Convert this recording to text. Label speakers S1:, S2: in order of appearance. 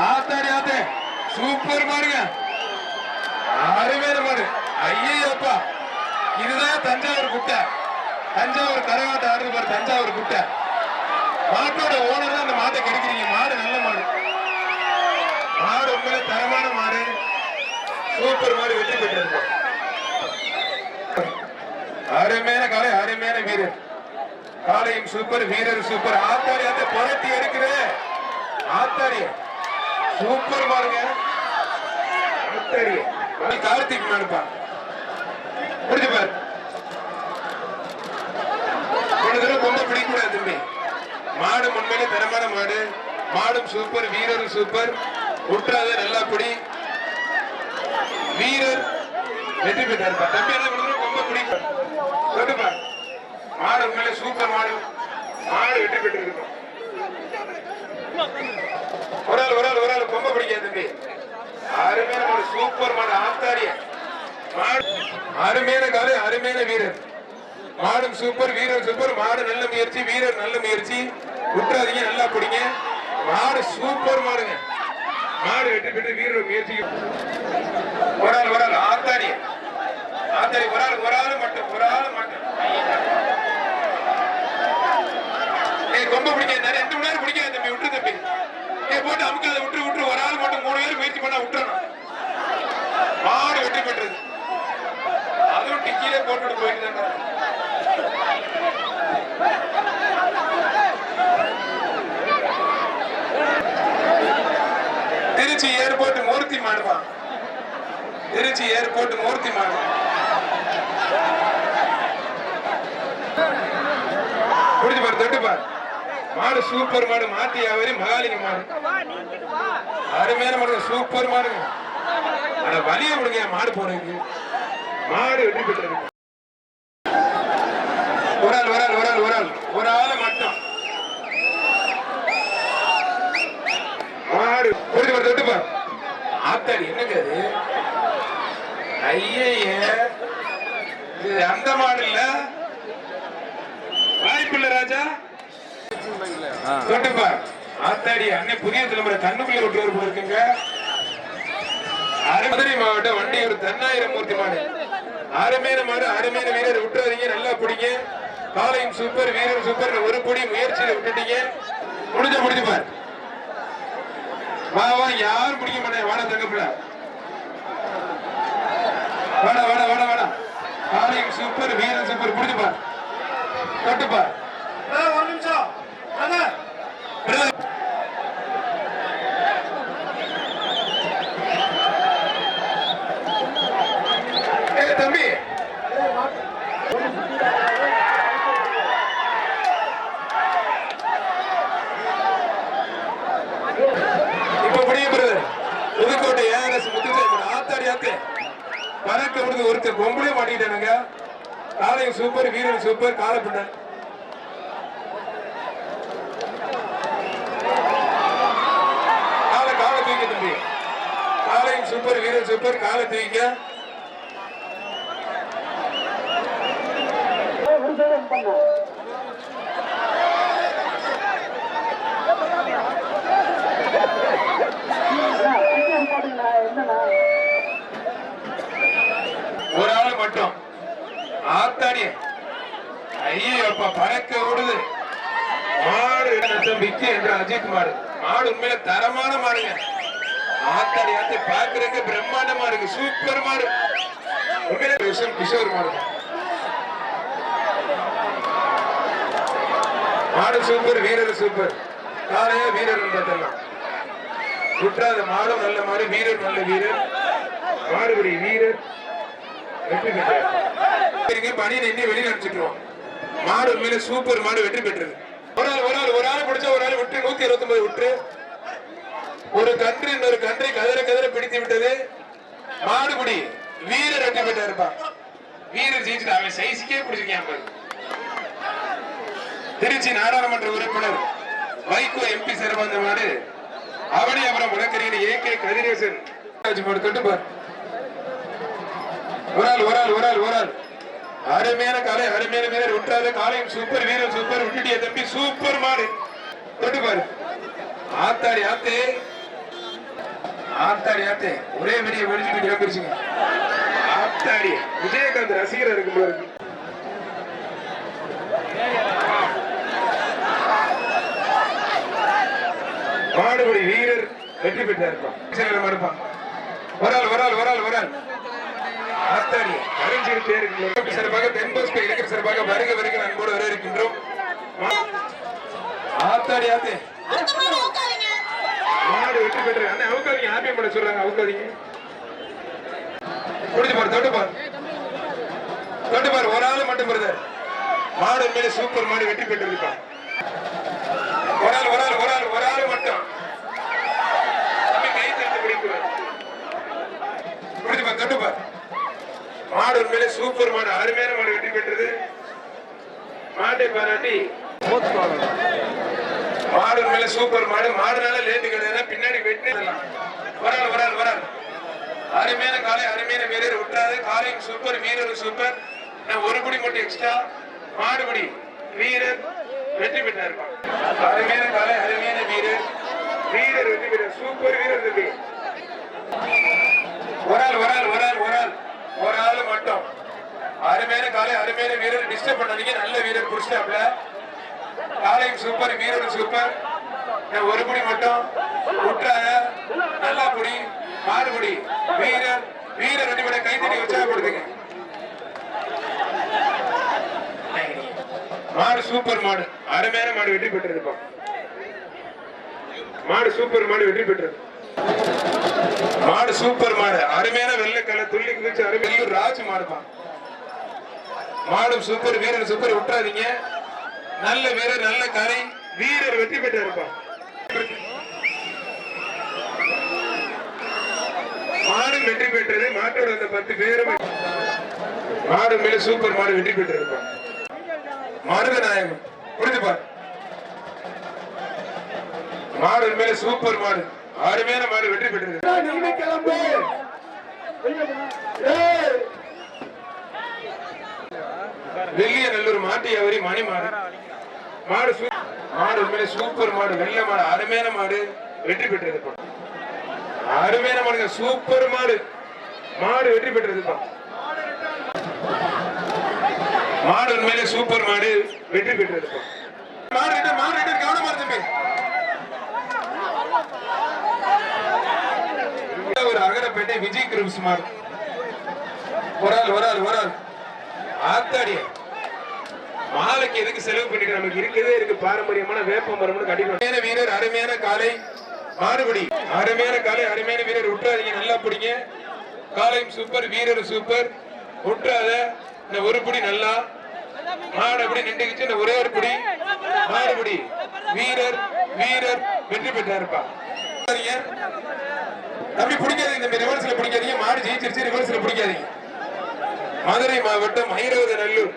S1: ஆத்தாடி ஆத்தே சூப்பர் பாருங்க அருமையான மாடு ஐயப்பா இதுதான் தஞ்சாவூர் குட்டை தஞ்சாவூர் கரகாட்ட ஆடுறது பாரு தஞ்சாவூர் குட்டை மாட்டோட ஓனர் தான் அந்த மாட்டை கெடுக்கிறீங்க மாடு நல்ல மாடு மாடு உண்மையிலே தரமான மாடு சூப்பர் மாடு வெற்றி பெற்றிருக்கு அருமையான காலை அருமையான வீரர் காலையும் சூப்பர் வீரர் சூப்பர் ஆத்தாரி அந்த புரட்டி எடுக்குது ஆத்தாரி. சூப்பர் பாருங்க. ஆத்தாரி. அது கார்த்திக் மேடுப்பா புரிஞ்சு பாரு. ஒரு தடவை ரொம்ப பிடிக்கூடாது தம்பி. மாடு உண்மையிலே தரமான மாடு. மாடும் சூப்பர் வீரரும் சூப்பர். உற்றாத நல்லா குடி வீரர் வெற்றி பெற்றாருப்பா. தம்பி என்ன ரொம்ப பிடிக்கும் சொல்லுப்பா மாடு உண்மையிலே சூப்பர் மாடு. மாடு வெற்றி பெற்றிருக்கோம். ஒரு ஆள் ஒரு ஆள் ஒரு ஆள். கொம்ப பிடிக்காது தம்பி. அருமையான மாடு சூப்பர் மாடு ஆத்தாரிய. மாடு அருமையான காலை அருமையான வீரர். மாடும் சூப்பர் வீரர் சூப்பர். மாடு நல்ல முயற்சி வீரர் நல்ல முயற்சி. விட்டுறாதீங்க நல்லா பிடிங்க. மாடு சூப்பர் மாடுங்க. மாடு வெற்றி பெற்று வீரர் முயற்சி ஒரு ஆள் ஒரு ஆள் ஆத்தாடி ஆத்தாடி ஒரு ஆள் ஒரு ஆள் மட்டும் ஒரு ஆள் மட்டும் ஏய் கொம்ப பிடிக்காது நிறைய ரெண்டு மணி நேரம் பிடிக்காது தம்பி விட்டு தம்பி ஏய் போட்டு அமுக்காத விட்டு விட்டு ஒரு ஆள் மட்டும் மூணு பேர் முயற்சி பண்ண விட்டுறணும். மாடு வெற்றி பெற்றது. அதுவும் டிக்கிலே போட்டுட்டு போயிட்டு திருச்சி ஏர்போர்ட் மூர்த்தி மாடுவான் திருச்சி ஏர்போர்ட் மூர்த்தி மாடுவான் புரிஞ்சு பாரு தொட்டு பாரு. மாடு சூப்பர் மாடு மாட்டி ஆவரி மகாலிங்க மாடு. அருமையான மாடு சூப்பர் மாடுங்க அட வலிய விடுங்க மாடு போறதுக்கு. மாடு வெற்றி ஒரு ஆள் ஒரு ஆள் ஒரு ஆள் ஒரு ஆள். ஒரு ஆள் மட்டும். மாடு. புரிஞ்சு பாரு தொட்டு பாரு. ஆத்தாடி என்னங்க அது? ஐயே இது அந்த மாடு இல்ல. வாய்ப்பில்ல ராஜா. ஆத்தாடி புதிய தலைமுறை கண்ணுக்குள்ள விட்டு போல இருக்குங்க. மதுரை மாவட்டம் வண்டியூர் தன்னாயிரம் மூர்த்தி மாடு. அருமையான மாடு அருமையான வீரர் விட்டுறாதீங்க நல்லா பிடிங்க. காலையும் சூப்பர் வீரர் சூப்பர். ஒரு பொடி முயற்சியில விட்டுட்டீங்க. முடிஞ்ச முடிஞ்சு பார். வா வா யாரும் பிடிக்க மாட்டேன்? வாடா தங்கப்புல வாடா வாடா வாடா வாடா. காலையும் சூப்பர் வீரர் சூப்பர். முடிஞ்சு பார். தொட்டுப்பார். பறக்க ஒருத்தர் பொம்பளே மாட்டிக்கிட்டானுங்க. காலையும் சூப்பர் வீரன் சூப்பர் காலப்பிண்டன் காலை காலை தூக்கி தம்பி. காலையும் சூப்பர் வீரன் சூப்பர் காலை தூக்க ஒரு ஆள் மட்டும் ஆத்தாடி ஐயே அப்பா பறக்க விடுது மாடு நத்தம் விக்கி என்ற அஜித் மாடு. மாடு உண்மையில தரமான மாடுங்க. ஆத்தாடி ஆத்தி பாக்குறதுக்கு பிரம்மாண்டமா இருக்கு. சூப்பர் மாடு. உண்மையில விஷம் கிஷோர் மாடு. மாடு சூப்பர் வீரர் சூப்பர் காலையா வீரர் பார்த்தலாம் குற்றாத மாடும் நல்ல மாடு வீரர் நல்ல வீரர். மாடுபடி வீரர். வெற்றி பெற்றார். பணியை நின்று வெளியில அனுப்பிச்சிட்டுருவோம். மாடு உண்மையில சூப்பர் மாடு வெற்றி பெற்றது. ஒரு ஆள் ஒரு ஆள் ஒரு ஆள் பிடிச்சா ஒரு ஆள் விட்டு நூத்தி இருபத்தி ஒன்பது விட்டு. ஒரு கன்று இன்னொரு கன்றை கதற கதற பிடித்து விட்டது. மாடுபுடி வீரர் வெற்றி பெற்றா இருப்பான் வீரர் ஜெயிச்சுட்டு அவன் சைஸுக்கே பிடிச்சிருக்கேன் திருச்சி நாடாளுமன்ற உறுப்பினர் வைகோ எம்பி சிறந்த மாடு. அவனி அப்புறம் வழக்கறிஞர் ஏ கே கதிரேசன். தொட்டு பார். ஒரு ஆள் ஒரு ஆள் ஒரு ஆள் ஒரு ஆள். அருமையான காலை அருமையான வீரர் விட்டுறாத காலையும் சூப்பர் வீரர் சூப்பர் விட்டுட்டிய தம்பி சூப்பர் மாடு. தொட்டு பாரு. ஆத்தாடி ஆத்தே. ஆத்தாடி ஆத்தே. ஒரே வெளியே வெளிச்சுட்டு கிளம்பிருச்சுங்க ஆத்தாடி. விஜயகாந்த் ரசிகர் இருக்கும் போது மாடுபடி வீரர் வெற்றி பெற்றார் மறுப்பான் வரால் வரால் வரால் வரால் அறிஞர் தேருக்கு சிறப்பாக தென்போஸ்கோ இலக்கிற சிறப்பாக வருக வருக அன்போடு வரவேற்கின்றோம். ஆத்தாடி ஆத்தே. மாடு வெற்றி பெற்று அண்ணன் அவுக்காதீங்க ஹாப்பி பண்ண சொல்றாங்க அவுக்காதீங்க. குடிச்சு பாரு தொட்டு பாரு. தொட்டு பாரு ஒரு ஆள் மட்டும் பிரதர் மாடு மேல சூப்பர் மாடு வெற்றி பெற்றிருக்கான் இருக்கான் ஒரு ஆள் ஒரு ஆள் ஒரு ஆள் ஒரு ஆள் மட்டும் தம்பி கை தட்டு பிடிக்குவார் குடிச்சு பாரு தொட்டு பாரு மாடு உண்மையிலே சூப்பர் மாடு அருமையான மாடு வெற்றி பெற்றது. மாட்டை பாராட்டி. மாடு மேல சூப்பர் மாடு மாடுனால லேட்டு கிடையாது பின்னாடி வெட்டி வரால் வரால் வரால் அருமையான காலை அருமையான வீரர் விட்டாது காலையும் சூப்பர் வீரர் சூப்பர். நான் ஒரு குடி மட்டும் எக்ஸ்ட்ரா மாடுபடி வீரர் வெற்றி பெற்றார். அருமையான காலை அருமையான வீரர். வீரர் வெற்றி பெற்றார். சூப்பர் வீரர் தம்பி. ஒரு ஆள் ஒரு ஆள் ஒரு ஆள் மட்டும். அருமையான காலை அருமையான வீரர். டிஸ்டர்ப் பண்ணாதீங்க. நல்ல வீரர் புடிச்சிட்டாப்ல. காலையும் சூப்பர் வீரரும் சூப்பர் ஒரு குடி மட்டும். உற்றார நல்லா குடி மாறுபடி வீரர் வீரர் ரெண்டு பேரை கைத்தடி உற்சாகப்படுத்துங்க மாடு சூப்பர் மாடு. அருமையான மாடு வெற்றி பெற்றிருப்போம். மாடு சூப்பர் மாடு வெற்றி பெற்றது மாடு சூப்பர் மாடு. அருமையான வெள்ளைக்கலை துள்ளி குதிச்சு அருமையூர் ராஜ் மாடுதான் மாடும் சூப்பர் வீரர் சூப்பர். விட்டுறாதீங்க. நல்ல வீரர் நல்ல கரை. வீரர் வெற்றி பெற்று இருப்பான் மாடும் வெற்றி பெற்றது. மாட்டோட அந்த பத்து பேரும் மாடு மேல சூப்பர் மாடு வெற்றி பெற்று இருப்பான் மருதநாயகம் நாயகம். புரிஞ்சுப்பார் மாடு மேல சூப்பர் மாடு. அருமையான மாடு வெற்றி பெற்றது நீங்க கிளம்பு. வெள்ளிய நல்லூர் மாட்டு அவரி மணி மாடு மாடு மாடு உண்மையிலே சூப்பர் மாடு வெள்ளை மாடு அருமையான மாடு வெற்றி பெற்றது. அருமையான மாடுங்க சூப்பர் மாடு மாடு வெற்றி பெற்றது. மாடு உண்மையிலே சூப்பர் மாடு வெற்றி பெற்றது. மாடு மாடு கவனமா இரு தம்பி அகரப்பேட்டை விஜய் குரூப்ஸ் மாடு ஒரு ஆள் ஒரு ஆள் ஒரு ஆள். ஆத்தாடியா மாலைக்கு எதுக்கு செலவு பண்ணிட்டு நமக்கு இருக்கதே இருக்கு. பாரம்பரியமான வேப்ப மரம்னு கட்டிக்கணும் வீரர் அருமையான காலை மாறுபடி. அருமையான காலை அருமையான வீரர். விட்டுறாதீங்க நல்லா பிடிங்க. காலையும் சூப்பர் வீரர் சூப்பர் விட்டுறாத இந்த ஒரு புடி நல்லா. மாடு அப்படி நின்றுக்கிச்சு இந்த ஒரே ஒரு புடி. மாறுபடி. வீரர் வீரர் வெற்றி பெற்றாருப்பா. சரிங்க. தம்பி பிடிக்காதீங்க தம்பி. ரிவர்ஸ்ல பிடிக்காதீங்க. மாடு ஜெயிச்சிருச்சு ரிவர்ஸ்ல பிடிக்காதீங்க. மதுரை மாவட்டம் ஐரவத நல்லூர்.